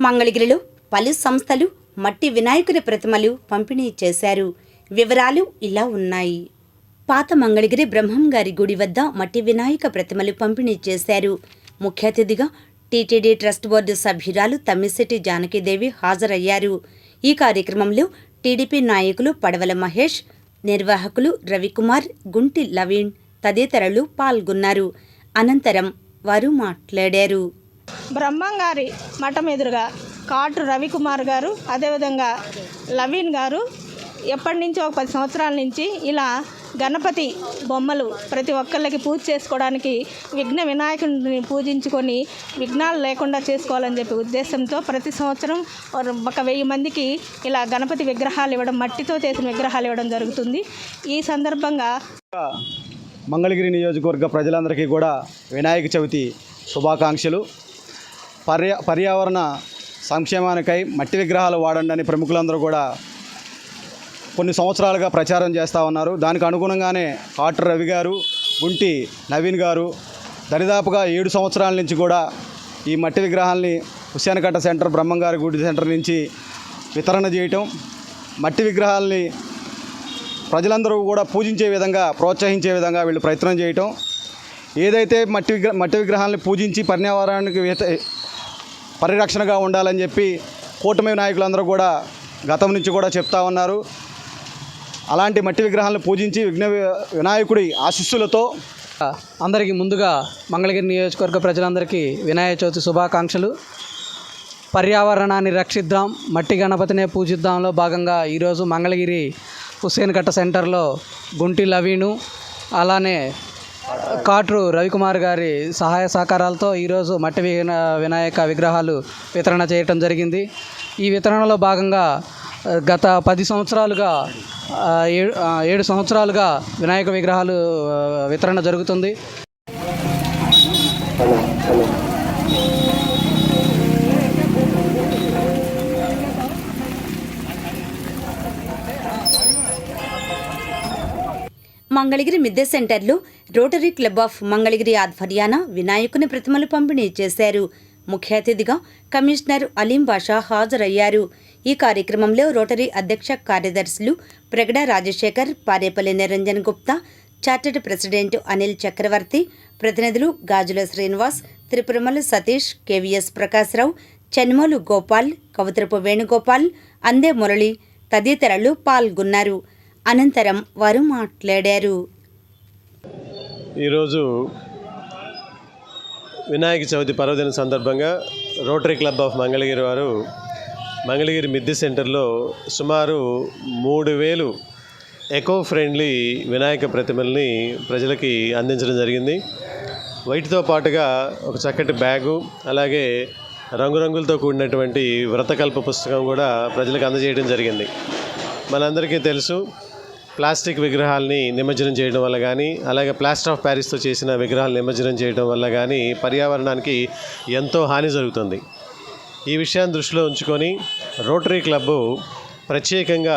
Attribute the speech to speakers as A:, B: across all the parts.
A: మంగళగిరిలో పలు సంస్థలు మట్టి వినాయకుని ప్రతిమలు పంపిణీ చేశారు. వివరాలు ఇలా ఉన్నాయి. పాత మంగళగిరి బ్రహ్మం గారి గుడి వద్ద మట్టి వినాయక ప్రతిమలు పంపిణీ చేశారు. ముఖ్య అతిథిగా టీటీడీ ట్రస్ట్ బోర్డు సభ్యురాలు తమ్మిశెట్టి జానకీదేవి హాజరయ్యారు. ఈ కార్యక్రమంలో టీడీపీ నాయకులు పడవల మహేష్ నిర్వాహకులు రవికుమార్ గుంటి లవీణ్ తదితరులు పాల్గొన్నారు. అనంతరం వారు మాట్లాడారు.
B: బ్రహ్మంగారి మఠం ఎదురుగా కాటు రవికుమార్ గారు అదేవిధంగా లవీన్ గారు ఎప్పటి నుంచో ఒక పది సంవత్సరాల నుంచి ఇలా గణపతి బొమ్మలు ప్రతి ఒక్కళ్ళకి పూజ చేసుకోవడానికి విఘ్న వినాయకుడిని పూజించుకొని విఘ్నాలు లేకుండా చేసుకోవాలని చెప్పి ఉద్దేశంతో ప్రతి సంవత్సరం ఒక వెయ్యి మందికి ఇలా గణపతి విగ్రహాలు ఇవ్వడం మట్టితో చేసిన విగ్రహాలు ఇవ్వడం జరుగుతుంది. ఈ సందర్భంగా
C: మంగళగిరి నియోజకవర్గ ప్రజలందరికీ కూడా వినాయక చవితి శుభాకాంక్షలు. పర్యా పర్యావరణ సంక్షేమానికై మట్టి విగ్రహాలు వాడండి అని ప్రముఖులందరూ కూడా కొన్ని సంవత్సరాలుగా ప్రచారం చేస్తూ ఉన్నారు. దానికి అనుగుణంగానే కాటర్ రవి గారు గుంటి నవీన్ గారు దరిదాపుగా ఏడు సంవత్సరాల నుంచి కూడా ఈ మట్టి విగ్రహాల్ని హుస్సేనకట్ట సెంటర్ బ్రహ్మంగారి గుడి సెంటర్ నుంచి వితరణ చేయటం మట్టి విగ్రహాల్ని ప్రజలందరూ కూడా పూజించే విధంగా ప్రోత్సహించే విధంగా వీళ్ళు ప్రయత్నం చేయటం. ఏదైతే మట్టి విగ్ర మట్టి విగ్రహాలను పూజించి పర్యావరణానికి పరిరక్షణగా ఉండాలని చెప్పి కూటమి నాయకులందరూ కూడా గతం నుంచి కూడా చెప్తా ఉన్నారు. అలాంటి మట్టి విగ్రహాలను పూజించి విఘ్న వినాయకుడి ఆశీస్సులతో
D: అందరికీ ముందుగా మంగళగిరి నియోజకవర్గ ప్రజలందరికీ వినాయక చవితి శుభాకాంక్షలు. పర్యావరణాన్ని రక్షిద్దాం మట్టి గణపతినే పూజిద్దాంలో భాగంగా ఈరోజు మంగళగిరి హుస్సేన్ కట్ట సెంటర్లో గుంటి లవీను అలానే కాట్రు రవికుమార్ గారి సహాయ సహకారాలతో ఈరోజు మట్టి విన- వినాయక విగ్రహాలు వితరణ చేయటం జరిగింది. ఈ వితరణలో భాగంగా గత పది సంవత్సరాలుగా ఏడు సంవత్సరాలుగా వినాయక విగ్రహాలు వితరణ జరుగుతుంది.
A: మంగళగిరి మిద్దె సెంటర్లో రోటరీ క్లబ్ ఆఫ్ మంగళగిరి ఆధ్వర్యాన వినాయకుని ప్రతిమలు పంపిణీ చేశారు. ముఖ్య అతిథిగా కమిషనర్ అలీం బాషా హాజరయ్యారు. ఈ కార్యక్రమంలో రోటరీ అధ్యక్ష కార్యదర్శులు ప్రగడ రాజశేఖర్ పారేపల్లి నిరంజన్ గుప్తా చార్టెడ్ ప్రెసిడెంట్ అనిల్ చక్రవర్తి ప్రతినిధులు గాజుల శ్రీనివాస్ త్రిపురమల సతీష్ కెవిఎస్ ప్రకాశ్రావు చెన్మోలు గోపాల్ కవతరపు వేణుగోపాల్ అందే మురళి తదితరులు పాల్గొన్నారు. అనంతరం వారు మాట్లాడారు.
E: ఈరోజు వినాయక చవితి పర్వదిన సందర్భంగా రోటరీ క్లబ్ ఆఫ్ మంగళగిరి వారు మంగళగిరి మిద్దె సెంటర్లో సుమారు మూడు వేలు ఎకో ఫ్రెండ్లీ వినాయక ప్రతిమల్ని ప్రజలకి అందించడం జరిగింది. వైట్తో పాటుగా ఒక చక్కటి బ్యాగు అలాగే రంగురంగులతో కూడినటువంటి వ్రతకల్ప పుస్తకం కూడా ప్రజలకు అందజేయడం జరిగింది. మనందరికీ తెలుసు ప్లాస్టిక్ విగ్రహాల్ని నిమజ్జనం చేయడం వల్ల కానీ అలాగే ప్లాస్టర్ ఆఫ్ ప్యారిస్తో చేసిన విగ్రహాలు నిమజ్జనం చేయడం వల్ల కానీ పర్యావరణానికి ఎంతో హాని జరుగుతుంది. ఈ విషయాన్ని దృష్టిలో ఉంచుకొని రోటరీ క్లబ్బు ప్రత్యేకంగా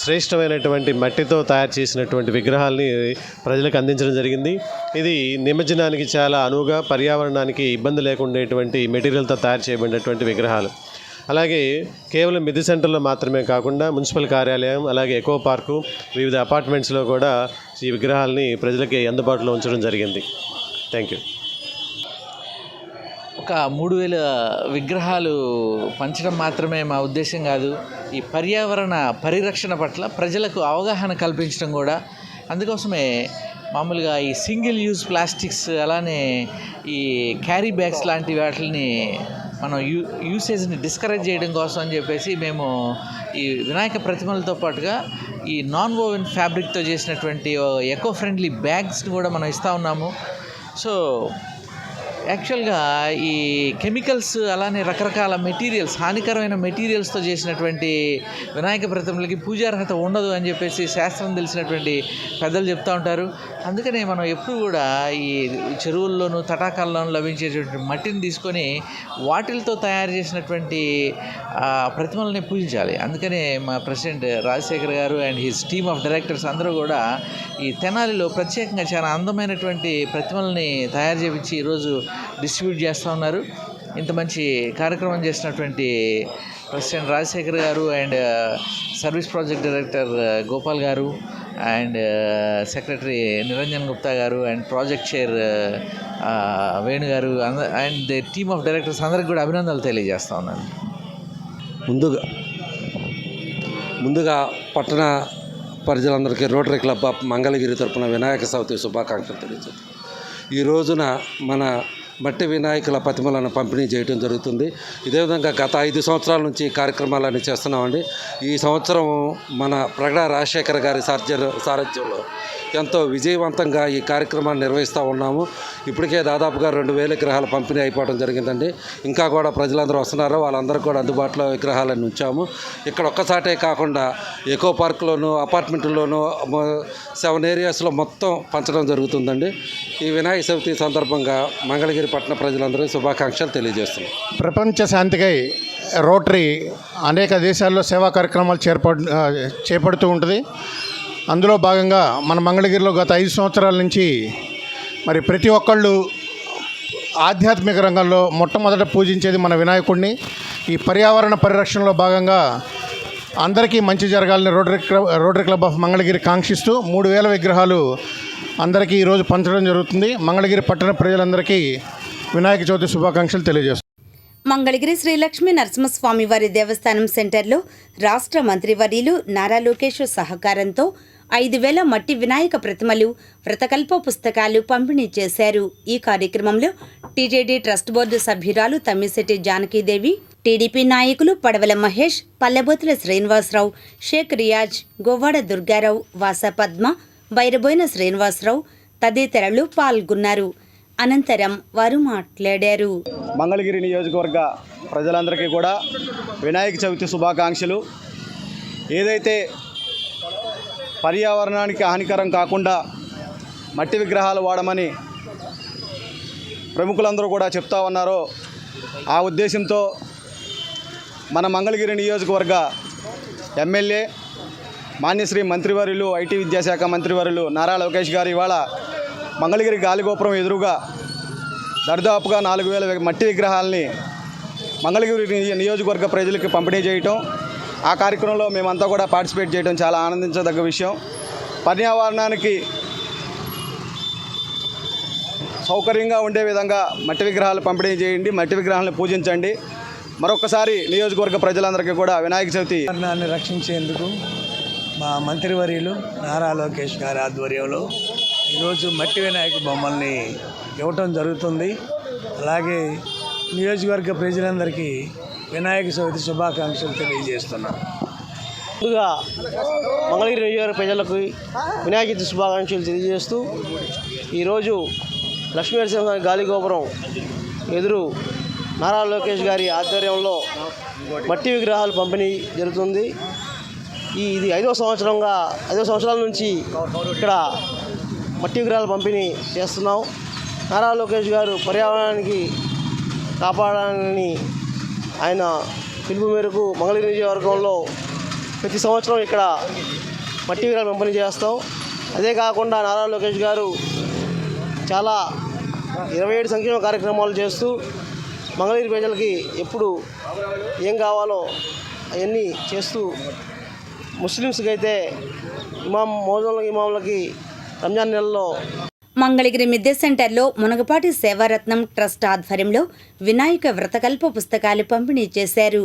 E: శ్రేష్టమైనటువంటి మట్టితో తయారు చేసినటువంటి విగ్రహాల్ని ప్రజలకు అందించడం జరిగింది. ఇది నిమజ్జనానికి చాలా అనువుగా పర్యావరణానికి ఇబ్బంది లేకుండేటువంటి మెటీరియల్తో తయారు చేయబడినటువంటి విగ్రహాలు. అలాగే కేవలం మిది సెంటర్లో మాత్రమే కాకుండా మున్సిపల్ కార్యాలయం అలాగే ఎకో పార్కు వివిధ అపార్ట్మెంట్స్లో కూడా ఈ విగ్రహాలని ప్రజలకి అందుబాటులో ఉంచడం జరిగింది. థ్యాంక్ యూ
F: ఒక మూడు వేల విగ్రహాలు పంచడం మాత్రమే మా ఉద్దేశం కాదు. ఈ పర్యావరణ పరిరక్షణ పట్ల ప్రజలకు అవగాహన కల్పించడం కూడా. అందుకోసమే మామూలుగా ఈ సింగిల్ యూజ్ ప్లాస్టిక్స్ అలానే ఈ క్యారీ బ్యాగ్స్ లాంటి వాటిని మనం యూ యూసేజ్ని డిస్కరేజ్ చేయడం కోసం అని చెప్పేసి మేము ఈ వినాయక ప్రతిమలతో పాటుగా ఈ నాన్ ఓవెన్ ఫ్యాబ్రిక్తో చేసినటువంటి ఎకో ఫ్రెండ్లీ బ్యాగ్స్ని కూడా మనం ఇస్తూ ఉన్నాము. సో యాక్చువల్గా ఈ కెమికల్స్ అలానే రకరకాల మెటీరియల్స్ హానికరమైన మెటీరియల్స్తో చేసినటువంటి వినాయక ప్రతిమలకి పూజార్హత ఉండదు అని చెప్పేసి శాస్త్రం తెలిసినటువంటి పెద్దలు చెప్తూ ఉంటారు. అందుకనే మనం ఎప్పుడు కూడా ఈ చెరువుల్లోనూ తటాకాల్లోనూ లభించేటువంటి మట్టిని తీసుకొని వాటిలతో తయారు చేసినటువంటి ప్రతిమలని ప్రతిమల్ని పూజించాలి. అందుకనే మా president Rajasekhar garu and his team of directors అందరూ కూడా ఈ తెనాలిలో ప్రత్యేకంగా చాలా అందమైనటువంటి ప్రతిమల్ని తయారు చేయించి ఈరోజు డిస్ట్రిబ్యూట్ చేస్తూ ఉన్నారు. ఇంత మంచి కార్యక్రమం చేసినటువంటి president Rajasekhar garu and service project director Gopal garu and secretary Niranjan Gupta గారు and project chair Venu garu and the team of directors అందరికి కూడా అభినందనలు తెలియజేస్తా ఉన్నాను.
G: ముందుగా ముందుగా పట్టణ ప్రజలందరికీ రోటరీ క్లబ్ ఆఫ్ మంగళగిరి తరపున వినాయక చవితి శుభాకాంక్షలు తెలియజేస్తాం ఈ రోజున మన మట్టి వినాయకుల ప్రతిమలను పంపిణీ చేయడం జరుగుతుంది. ఇదే విధంగా గత ఐదు సంవత్సరాల నుంచి కార్యక్రమాలన్నీ చేస్తున్నామండి. ఈ సంవత్సరం మన ప్రగడ రాజశేఖర్ గారి సార్జ సారథ్యంలో ఎంతో విజయవంతంగా ఈ కార్యక్రమాన్ని నిర్వహిస్తూ ఉన్నాము. ఇప్పటికే దాదాపుగా రెండు వేల విగ్రహాలు పంపిణీ అయిపోవడం జరిగిందండి. ఇంకా కూడా ప్రజలందరూ వస్తున్నారు. వాళ్ళందరూ కూడా అందుబాటులో విగ్రహాలను ఉంచాము. ఇక్కడ ఒక్కసాటే కాకుండా ఎకో పార్క్లోను అపార్ట్మెంట్లోను సెవెన్ ఏరియాస్లో మొత్తం పంచడం జరుగుతుందండి. ఈ వినాయక చవితి సందర్భంగా మంగళగిరి పట్టణ ప్రజలందరికీ శుభాకాంక్షలు తెలియజేస్తున్నాం.
H: ప్రపంచ శాంతికై రోటరీ అనేక దేశాల్లో సేవా కార్యక్రమాలు చేపడు చేపడుతూ ఉంటుంది. అందులో భాగంగా మన మంగళగిరిలో గత ఐదు సంవత్సరాల నుంచి మరి ప్రతి ఒక్కళ్ళు ఆధ్యాత్మిక రంగంలో మొట్టమొదట పూజించేది మన వినాయకుడిని ఈ పర్యావరణ పరిరక్షణలో భాగంగా అందరికీ మంచి జరగాలని rotary club rotary club of Mangalagiri కాంక్షిస్తూ మూడు వేల విగ్రహాలు అందరికీ ఈరోజు పంచడం జరుగుతుంది. మంగళగిరి పట్టణ ప్రజలందరికీ వినాయక చవితి శుభాకాంక్షలు తెలియజేస్తున్నాను
A: మంగళగిరి శ్రీ లక్ష్మీ నరసింహస్వామి వారి దేవస్థానం సెంటర్లో రాష్ట్ర మంత్రివర్యులు నారా లోకేష్ సహకారంతో ఐదు వేల మట్టి వినాయక ప్రతిమలు వ్రతకల్ప పుస్తకాలు పంపిణీ చేశారు. ఈ కార్యక్రమంలో టీజేడీ ట్రస్ట్ బోర్డు సభ్యురాలు తమ్మిశెట్టి జానకీదేవి టీడీపీ నాయకులు పడవల మహేష్ పల్లెబోతుల శ్రీనివాసరావు షేక్ రియాజ్ గోవాడ దుర్గారావు వాసపద్మ బైరబోయిన శ్రీనివాసరావు తదితరులు పాల్గొన్నారు. అనంతరం వారు మాట్లాడారు.
C: మంగళగిరి నియోజకవర్గ ప్రజలందరికీ కూడా వినాయక చవితి శుభాకాంక్షలు. ఏదైతే పర్యావరణానికి హానికరం కాకుండా మట్టి విగ్రహాలు వాడమని ప్రముఖులందరూ కూడా చెప్తా ఉన్నారో ఆ ఉద్దేశంతో మన మంగళగిరి నియోజకవర్గ ఎమ్మెల్యే మాన్యశ్రీ మంత్రివర్యులు ఐటీ విద్యాశాఖ మంత్రివర్యులు నారా లోకేష్ గారు ఇవాళ మంగళగిరి గాలిగోపురం ఎదురుగా దరిదాపుగా నాలుగు వేల మట్టి విగ్రహాలని మంగళగిరి నియోజకవర్గ ప్రజలకు పంపిణీ చేయటం ఆ కార్యక్రమంలో మేమంతా కూడా పార్టిసిపేట్ చేయడం చాలా ఆనందించదగ్గ విషయం. పర్యావరణానికి సౌకర్యంగా ఉండే విధంగా మట్టి విగ్రహాలు పంపిణీ చేయండి మట్టి విగ్రహాలను పూజించండి. మరొకసారి నియోజకవర్గ ప్రజలందరికీ కూడా వినాయక చవితి
I: రక్షించేందుకు మా మంత్రివర్యులు నారా లోకేష్ గారి ఆధ్వర్యంలో ఈరోజు మట్టి వినాయక బొమ్మల్ని ఇవ్వటం జరుగుతుంది. అలాగే నియోజకవర్గ ప్రజలందరికీ వినాయక చవితి శుభాకాంక్షలు తెలియజేస్తున్నాను.
J: ముందుగా మంగళగిరి నియోజకవర్గ ప్రజలకు వినాయక చవితి శుభాకాంక్షలు తెలియజేస్తూ ఈరోజు లక్ష్మీ నరసింహస్వామి గాలిగోపురం ఎదురు నారా లోకేష్ గారి ఆధ్వర్యంలో మట్టి విగ్రహాలు పంపిణీ జరుగుతుంది. ఈ ఇది ఐదో సంవత్సరంగా ఐదో సంవత్సరాల నుంచి ఇక్కడ మట్టి విగ్రహాలు పంపిణీ చేస్తున్నాం. నారా లోకేష్ గారు పర్యావరణానికి కాపాడాలని ఆయన పిలుపు మేరకు మంగళగిరి నియోజకవర్గంలో ప్రతి సంవత్సరం ఇక్కడ మట్టి విగ్రహాలు పంపిణీ చేస్తాం. అదే కాకుండా నారా లోకేష్ గారు చాలా ఇరవై ఏడు సంక్షేమ కార్యక్రమాలు చేస్తూ మంగళగిరి ప్రజలకి ఎప్పుడు ఏం కావాలో అవన్నీ చేస్తూ ముస్లిమ్స్కి అయితే ఇమాం మోజంల ఇమాంలకి రంజాన్ నెలలో.
A: మంగళగిరి మిద్దె సెంటర్లో మునగపాటి సేవారత్నం ట్రస్ట్ ఆధ్వర్యంలో వినాయక వ్రతకల్ప పుస్తకాలు పంపిణీ చేశారు.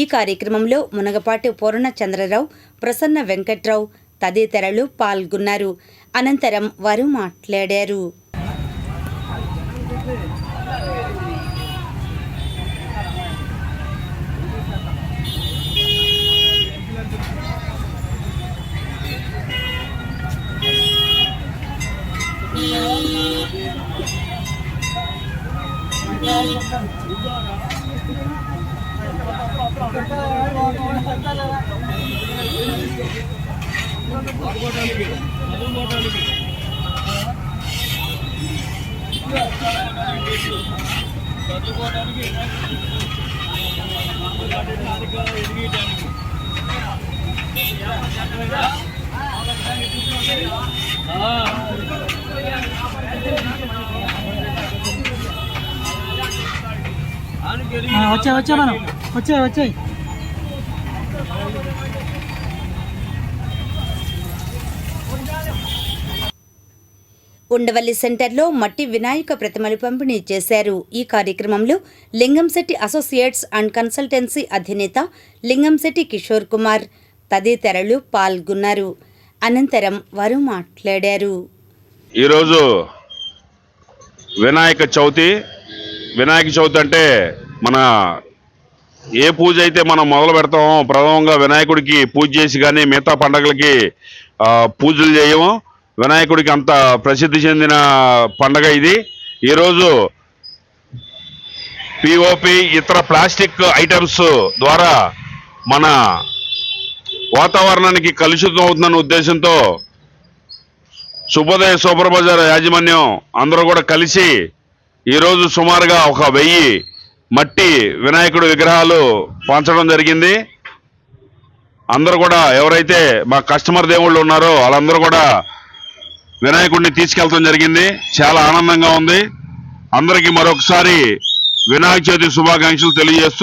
A: ఈ కార్యక్రమంలో మునగపాటి పూర్ణ చంద్రరావు ప్రసన్న వెంకట్రావు తదితరులు పాల్గొన్నారు. అనంతరం వారు మాట్లాడారు.
K: చదువుకోవడానికి ఎదిగేయడానికి ఆ వచ్చాయి వచ్చాయి మనం. వచ్చాయి వచ్చాయి
A: ఉండవల్లి సెంటర్లో మట్టి వినాయక ప్రతిమలు పంపిణీ చేశారు. ఈ కార్యక్రమంలో లింగంశెట్టి అసోసియేట్స్ అండ్ కన్సల్టెన్సీ అధినేత లింగంశెట్టి కిషోర్ కుమార్ తదితరులు పాల్గొన్నారు. అనంతరం వారు మాట్లాడారు.
L: ఈరోజు వినాయక చవితి వినాయక చవితి అంటే మన ఏ పూజ అయితే మనం మొదలు పెడతామో ప్రథమంగా వినాయకుడికి పూజ చేసి కానీ మిగతా పండగలకి పూజలు చేయము వినాయకుడికి అంత ప్రసిద్ధి చెందిన పండగ ఇది. ఈరోజు పిఓపి ఇతర ప్లాస్టిక్ ఐటమ్స్ ద్వారా మన వాతావరణానికి కలుషితం అవుతుందన్న ఉద్దేశంతో శుభోదయ సూపర్ బజార్ యాజమాన్యం అందరూ కూడా కలిసి ఈరోజు సుమారుగా ఒక వెయ్యి మట్టి వినాయకుడి విగ్రహాలు పంచడం జరిగింది. అందరూ కూడా ఎవరైతే మా కస్టమర్ దేవుళ్ళు ఉన్నారో వాళ్ళందరూ కూడా వినాయకుడిని తీసుకెళ్తాం జరిగింది. చాలా ఆనందంగా ఉంది. అందరికీ మరొకసారి వినాయక చవితి శుభాకాంక్షలు తెలియజేస్తూ